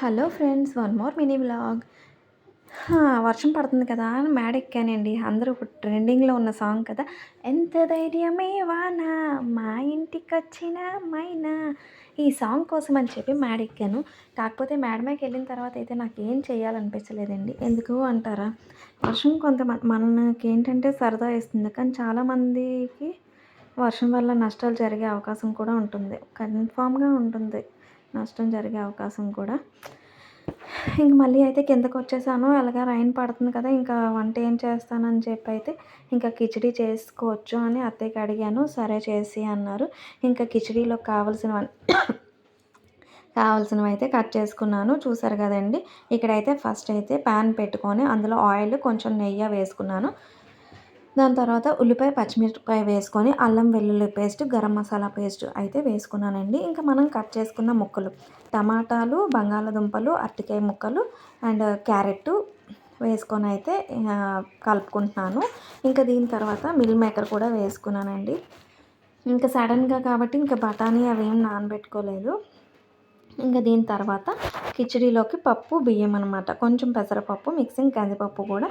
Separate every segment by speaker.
Speaker 1: Hello friends one more mini blog వర్షం పడుతుంది కదా అని మేడ ఎక్కానండి అందరూ ఇప్పుడు ట్రెండింగ్లో ఉన్న సాంగ్ కదా. ఎంత ధైర్యమే వానా మా ఇంటికి వచ్చిన మైనా. ఈ సాంగ్ కోసం అని చెప్పి మేడ ఎక్కాను కాకపోతే మేడ మీదకి వెళ్ళిన తర్వాత అయితే నాకేం చేయాలనిపించలేదండి. ఎందుకు అంటారా? వర్షం కొంత మనకి ఏంటంటే సరదా వేస్తుంది. కానీ చాలామందికి వర్షం వల్ల నష్టాలు జరిగే అవకాశం కూడా ఉంటుంది. కన్ఫామ్గా ఉంటుంది. నష్టం జరిగే అవకాశం కూడా. ఇంక మళ్ళీ అయితే కిందకు వచ్చేసాను. అలాగా రైన్ పడుతుంది కదా ఇంకా వంట ఏం చేస్తానని చెప్పి అయితే ఇంకా కిచిడి చేసుకోవచ్చు అని అత్తయ్యకి అడిగాను. సరే చేసి అన్నారు. ఇంకా కిచడీలో కావాల్సిన కావాల్సినవి అయితే కట్ చేసుకున్నాను. చూసారు కదండి ఇక్కడైతే ఫస్ట్ అయితే ప్యాన్ పెట్టుకొని అందులో ఆయిల్ కొంచెం నెయ్యి వేసుకున్నాను. దాని తర్వాత ఉల్లిపాయ పచ్చిమిరపకాయ వేసుకొని అల్లం వెల్లుల్లి పేస్ట్ గరం మసాలా పేస్ట్ అయితే వేసుకున్నానండి. ఇంకా మనం కట్ చేసుకున్న ముక్కలు టమాటాలు బంగాళదుంపలు అరటికాయ ముక్కలు అండ్ క్యారెట్ వేసుకొని అయితే కలుపుకుంటున్నాను. ఇంకా దీని తర్వాత మిల్ మేకర్ కూడా వేసుకున్నానండి. ఇంకా సడన్గా కాబట్టి ఇంకా బఠానీ అవేం నానబెట్టుకోలేదు. ఇంకా దీని తర్వాత కిచడీలోకి పప్పు బియ్యం అనమాట కొంచెం పెసరపప్పు మిక్సింగ్ కందిపప్పు కూడా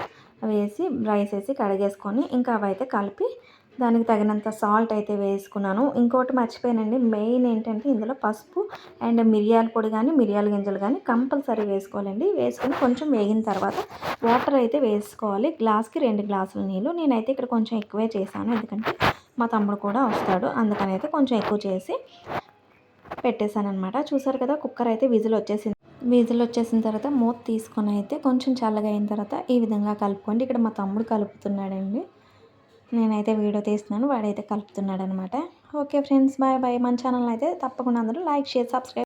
Speaker 1: వేసి రైస్ వేసి కడిగేసుకొని ఇంకా అవైతే కలిపి దానికి తగినంత సాల్ట్ అయితే వేసుకున్నాను. ఇంకోటి మర్చిపోయానండి. మెయిన్ ఏంటంటే ఇందులో పసుపు అండ్ మిరియాల పొడి కానీ మిరియాల గింజలు కానీ కంపల్సరీ వేసుకోవాలండి. వేసుకొని కొంచెం వేగిన తర్వాత వాటర్ అయితే వేసుకోవాలి. గ్లాస్కి రెండు గ్లాసుల నీళ్ళు. నేనైతే ఇక్కడ కొంచెం ఎక్కువే చేశాను. ఎందుకంటే మా తమ్ముడు కూడా వస్తాడు. అందుకని అయితే కొంచెం ఎక్కువ చేసి పెట్టేశాను అనమాట చూసారు కదా కుక్కర్ అయితే విజిల్ వచ్చేసింది. విజిల్ వచ్చేసిన తర్వాత మూత తీసుకొని అయితే కొంచెం చల్లగా అయిన తర్వాత ఈ విధంగా కలుపుకోండి. ఇక్కడ మా తమ్ముడు కలుపుతున్నాడండి. నేనైతే వీడియో తీస్తున్నాను వాడైతే కలుపుతున్నాడు అనమాట ఓకే ఫ్రెండ్స్ బాయ్ బాయ్. మన ఛానల్ అయితే తప్పకుండా అందరూ లైక్ షేర్ సబ్స్క్రైబ్